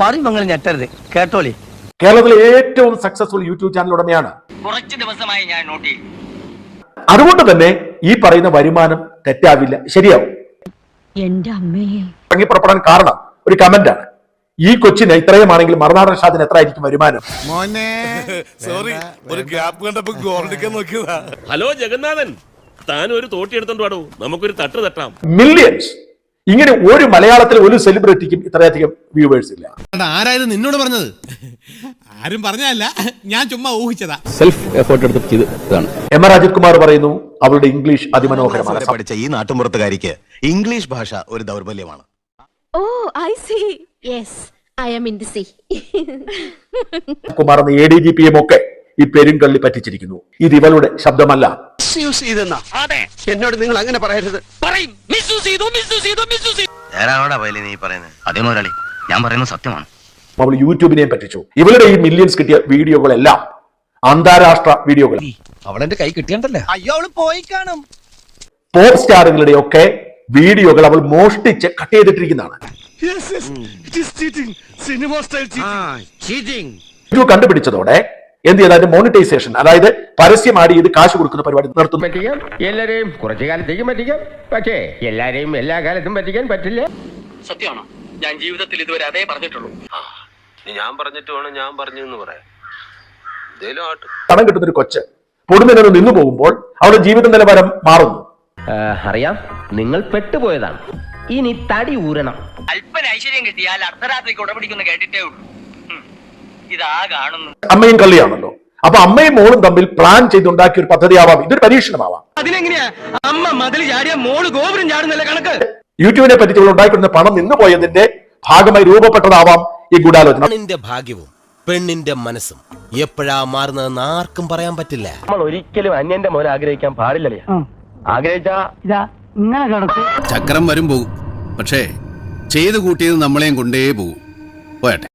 പറയുമ്പോൾ ഞെട്ടരുത് കേട്ടോളി. കേരളത്തിലെ ഏറ്റവും സക്സസ്ഫുൾ യൂട്യൂബ് ചാനൽ ഉടമയാണ്. കുറച്ച് ദിവസമായി ഞാൻ നോട്ടി. അതുകൊണ്ട് തന്നെ ഈ പറയുന്ന വരുമാനം തെറ്റാവില്ല. ശരിയാവും. എന്റെ അമ്മേ. ഇറങ്ങിപ്പുറപ്പെടാൻ കാരണം ഒരു കമന്റ് ആണ്. ഈ കൊച്ചിന് ഇത്രയുമാണെങ്കിൽ മറുനാടൻ ഷാദിന് എത്ര ആയിരിക്കും വരുമാനം? മോനെ സോറി ഒരു ഗ്യാപ്പ് കണ്ടപ്പോ ഗോൾഡിക്കാൻ നോക്കിയതാ. ഹലോ ജഗന്നാഥൻ. താൻ ഒരു തോട്ടി എടുത്തോണ്ട് പാടൂ നമുക്കൊരു തട്ട് തട്ടാം. മില്യൺസ് ഇങ്ങനെ ഒരു മലയാളത്തിൽ ഒരു സെലിബ്രിറ്റിക്കും ഇത്രയധികം വ്യൂവേഴ്സ് ഇല്ല. ആരായത് നിന്നോട് പറഞ്ഞത്? ആരും പറഞ്ഞല്ല ഞാൻ ചുമ്മാ ഊഹിച്ചതാ. സെൽഫ് എഫേർട്ട് എടുത്ത് ചെയ്ത് ഇതാണ്. എം ആർ അജിത് കുമാർ പറയുന്നു അവരുടെ ഇംഗ്ലീഷ് അതിമനോഹരമാണ്. പഠിച്ച ഈ നാട്ടുമ്പുറത്തുകാരിക്ക് ഇംഗ്ലീഷ് ഭാഷ ഒരു ദൗർബല്യമാണ്. ഓ I see yes I am in the C Kumar എന്ന എ ഡി ജി പിയും ഒക്കെ ഈ പെരുങ്കള്ളി പറ്റിച്ചിരിക്കുന്നു. ഇത് ഇവളുടെ ശബ്ദമല്ല. എന്നോട് നിങ്ങൾ അങ്ങനെ പറയരുത്. പറയും. ആരാണോടാ പൈലി നീ പറയുന്നത്? അതേ മുതലാളി ഞാൻ പറയുന്നത് സത്യമാണ്. അവൾ യൂട്യൂബിനെ പറ്റിച്ചു. ഇവളുടെ ഈ മില്യൻസ് കിട്ടിയ വീഡിയോകളെല്ലാം അന്താരാഷ്ട്ര വീഡിയോകൾ അവൾ എന്റെ കൈ കിട്ടിയണ്ടല്ലേ? അയ്യോ അവൾ പോയി കാണും. പോപ്പ് സ്റ്റാറുകളുടെ ഒക്കെ വീഡിയോകൾ അവൾ മോഷ്ടിച്ച് കട്ട് ചെയ്തിട്ടിരിക്കുന്നതാണ്. സിനിമ സ്റ്റൈൽ യൂട്യൂബ് കണ്ടുപിടിച്ചതോടെ എന്ത് ചെയ്താൽ മോണിറ്റൈസേഷൻ അതായത് പരസ്യമാടി ഇത് കാശ് കൊടുക്കുന്ന പരിപാടി നിർത്തുന്നു. പറ്റിക്കാം. എല്ലാരെയും കുറച്ചു കാലത്തേക്കും പറ്റിക്കാം. പക്ഷേ എല്ലാരെയും എല്ലാ കാലത്തും പറ്റിക്കാൻ പറ്റില്ല. സത്യമാണോ? ഞാൻ ജീവിതത്തിൽ ഇതുവരെ അതേ പറഞ്ഞിട്ടുള്ളൂ. ഞാൻ പറഞ്ഞിട്ട് വേണം ഞാൻ പറഞ്ഞു എന്ന് പറയാം പണം കിട്ടുന്ന ഒരു കൊച്ച് പൊടുന്നതിനൊന്ന് നിന്നു പോകുമ്പോൾ അവരുടെ ജീവിത നിലവാരം മാറുന്നു. അറിയാം. നിങ്ങൾ പെട്ടുപോയതാണ്. ഇനി തടി ഊരണം. അല്പന ഐശ്വര്യം കിട്ടിയാൽ അർദ്ധരാത്രിക്ക് ഉടപിടിക്കുന്ന കേട്ടിട്ടേ ഉള്ളൂ. ഇതാ കാണുന്നു അമ്മയും കള്ളിയാണല്ലോ. അപ്പൊ അമ്മയും മോളും തമ്മിൽ പ്ലാൻ ചെയ്തുണ്ടാക്കിയ ഒരു പദ്ധതിയാവാം. ഇതൊരു പരീക്ഷണമാവാം. അതിനെങ്ങനെയാ? അമ്മ മതിൽ ചാടിയ മോൾ ഗോപുരം ചാടുന്നല്ലേ കണക്ക്? യൂട്യൂബിനെ പറ്റി ഇവൾ പണം പണം നിന്നുപോയതിന്റെ ഭാഗമായി രൂപപ്പെട്ടതാവാം ഈ ഗൂഢാലോചന. പെണ്ണിന്റെ ഭാഗ്യവും പെണ്ണിന്റെ മനസ്സും എപ്പോഴാ മാറുന്നതെന്ന് ആർക്കും പറയാൻ പറ്റില്ല. നമ്മൾ ഒരിക്കലും അന്യന്റെ മോലെ ആഗ്രഹിക്കാൻ പാടില്ലല്ലേ? ആഗ്രഹിച്ചാ? ഇതാ ഇങ്ങനെ കണക്ക് ചക്രം വരും പോകും. പക്ഷേ ചെയ്തു കൂട്ടിയത് നമ്മളെയും കൊണ്ടേ പോകും. പോയട്ടെ.